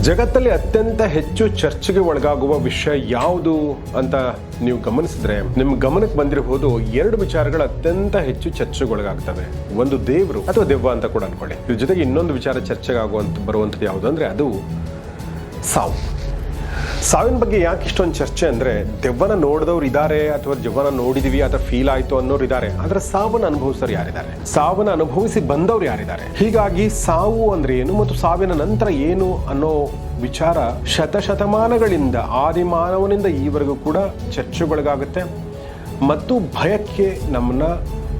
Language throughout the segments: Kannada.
ಜಗತ್ತಲ್ಲಿ ಅತ್ಯಂತ ಹೆಚ್ಚು ಚರ್ಚೆಗೆ ಒಳಗಾಗುವ ವಿಷಯ ಯಾವುದು ಅಂತ ನೀವು ಗಮನಿಸಿದ್ರೆ ನಿಮ್ಮ ಗಮನಕ್ಕೆ ಬಂದಿರಬಹುದು ಎರಡು ವಿಚಾರಗಳು ಅತ್ಯಂತ ಹೆಚ್ಚು ಚರ್ಚೆಗೆ ಒಳಗಾಗ್ತವೆ. ಒಂದು ದೇವರು ಅಥವಾ ದೆವ್ವ ಅಂತ ಕೂಡ ಅನ್ಕೊಳ್ಳಿ. ಇದ್ರ ಜೊತೆಗೆ ಇನ್ನೊಂದು ವಿಚಾರ ಚರ್ಚೆಗೆ ಆಗುವಂತ, ಬರುವಂಥದ್ದು ಯಾವುದು ಅಂದ್ರೆ ಅದು ಸಾವು. ಸಾವಿನ ಬಗ್ಗೆ ಯಾಕೆ ಇಷ್ಟೊಂದು ಚರ್ಚೆ ಅಂದ್ರೆ ದೆವ್ವನ ನೋಡಿದವ್ರು ಇದ್ದಾರೆ ಅಥವಾ ದೆವ್ವನ ನೋಡಿದೀವಿ ಅಥವಾ ಫೀಲ್ ಆಯ್ತು ಅನ್ನೋರು ಇದ್ದಾರೆ ಆದ್ರೆ ಸಾವನ್ನ ಅನುಭವಿಸೋರು ಯಾರಿದ್ದಾರೆ? ಸಾವನ್ನ ಅನುಭವಿಸಿ ಬಂದವ್ರು ಯಾರಿದ್ದಾರೆ? ಹೀಗಾಗಿ ಸಾವು ಅಂದ್ರೆ ಏನು ಮತ್ತು ಸಾವಿನ ನಂತರ ಏನು ಅನ್ನೋ ವಿಚಾರ ಶತಶತಮಾನಗಳಿಂದ ಆದಿ ಮಾನವನಿಂದ ಈವರೆಗೂ ಕೂಡ ಚರ್ಚೆಗೊಳಗಾಗುತ್ತೆ ಮತ್ತು ಭಯಕ್ಕೆ ನಮ್ಮನ್ನ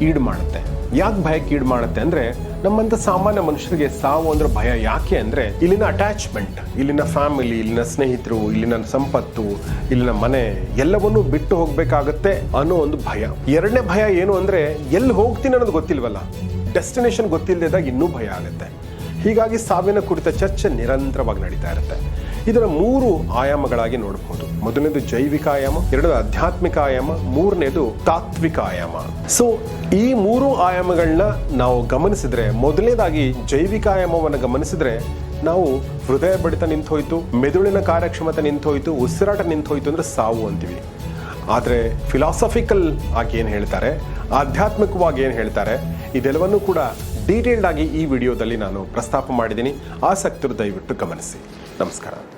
ಈಡು ಮಾಡುತ್ತೆ. ಯಾಕೆ ಭಯಕ್ಕೆ ಈಡು ಮಾಡುತ್ತೆ ಅಂದ್ರೆ ನಮ್ಮಂತ ಸಾಮಾನ್ಯ ಮನುಷ್ಯರಿಗೆ ಸಾವು ಅಂದ್ರೆ ಭಯ ಯಾಕೆ ಅಂದ್ರೆ ಇಲ್ಲಿನ ಅಟ್ಯಾಚ್ಮೆಂಟ್ ಇಲ್ಲಿನ ಫ್ಯಾಮಿಲಿ ಇಲ್ಲಿನ ಸ್ನೇಹಿತರು, ಇಲ್ಲಿನ ಸಂಪತ್ತು, ಇಲ್ಲಿನ ಮನೆ ಎಲ್ಲವನ್ನೂ ಬಿಟ್ಟು ಹೋಗ್ಬೇಕಾಗತ್ತೆ ಅನ್ನೋ ಒಂದು ಭಯ. ಎರಡನೇ ಭಯ ಏನು ಅಂದ್ರೆ ಎಲ್ಲಿ ಹೋಗ್ತೀನಿ ಅನ್ನೋದು ಗೊತ್ತಿಲ್ವಲ್ಲ? ಡೆಸ್ಟಿನೇಷನ್ ಗೊತ್ತಿಲ್ಲದಾಗ ಇನ್ನೂ ಭಯ ಆಗುತ್ತೆ. ಹೀಗಾಗಿ ಸಾವಿನ ಕುರಿತ ಚರ್ಚೆ ನಿರಂತರವಾಗಿ ನಡೀತಾ ಇರುತ್ತೆ. ಇದರ ಮೂರು ಆಯಾಮಗಳಾಗಿ ನೋಡಬಹುದು ಮೊದಲನೇದು ಜೈವಿಕ ಆಯಾಮ, ಎರಡನೇದು ಆಧ್ಯಾತ್ಮಿಕ ಆಯಾಮ, ಮೂರನೇದು ತಾತ್ವಿಕ ಆಯಾಮ. ಸೊ ಈ ಮೂರು ಆಯಾಮಗಳನ್ನ ನಾವು ಗಮನಿಸಿದ್ರೆ, ಮೊದಲನೇದಾಗಿ ಜೈವಿಕ ಆಯಾಮವನ್ನು ಗಮನಿಸಿದ್ರೆ, ನಾವು ಹೃದಯ ಬಡಿತ ನಿಂತೋಯ್ತು, ಮೆದುಳಿನ ಕಾರ್ಯಕ್ಷಮತೆ ನಿಂತೋಯ್ತು, ಉಸಿರಾಟ ನಿಂತೋಯ್ತು ಅಂದ್ರೆ ಸಾವು ಅಂತೀವಿ. ಆದರೆ ಫಿಲಾಸಫಿಕಲ್ ಆಗಿ ಏನು ಹೇಳ್ತಾರೆ, ಆಧ್ಯಾತ್ಮಿಕವಾಗಿ ಏನು ಹೇಳ್ತಾರೆ, ಇದೆಲ್ಲವನ್ನೂ ಕೂಡ ಡೀಟೇಲ್ಡ್ ಆಗಿ ಈ ವಿಡಿಯೋದಲ್ಲಿ ನಾನು ಪ್ರಸ್ತಾಪ ಮಾಡಿದ್ದೀನಿ. ಆಸಕ್ತರು ದಯವಿಟ್ಟು ಗಮನಿಸಿ. ನಮಸ್ಕಾರ.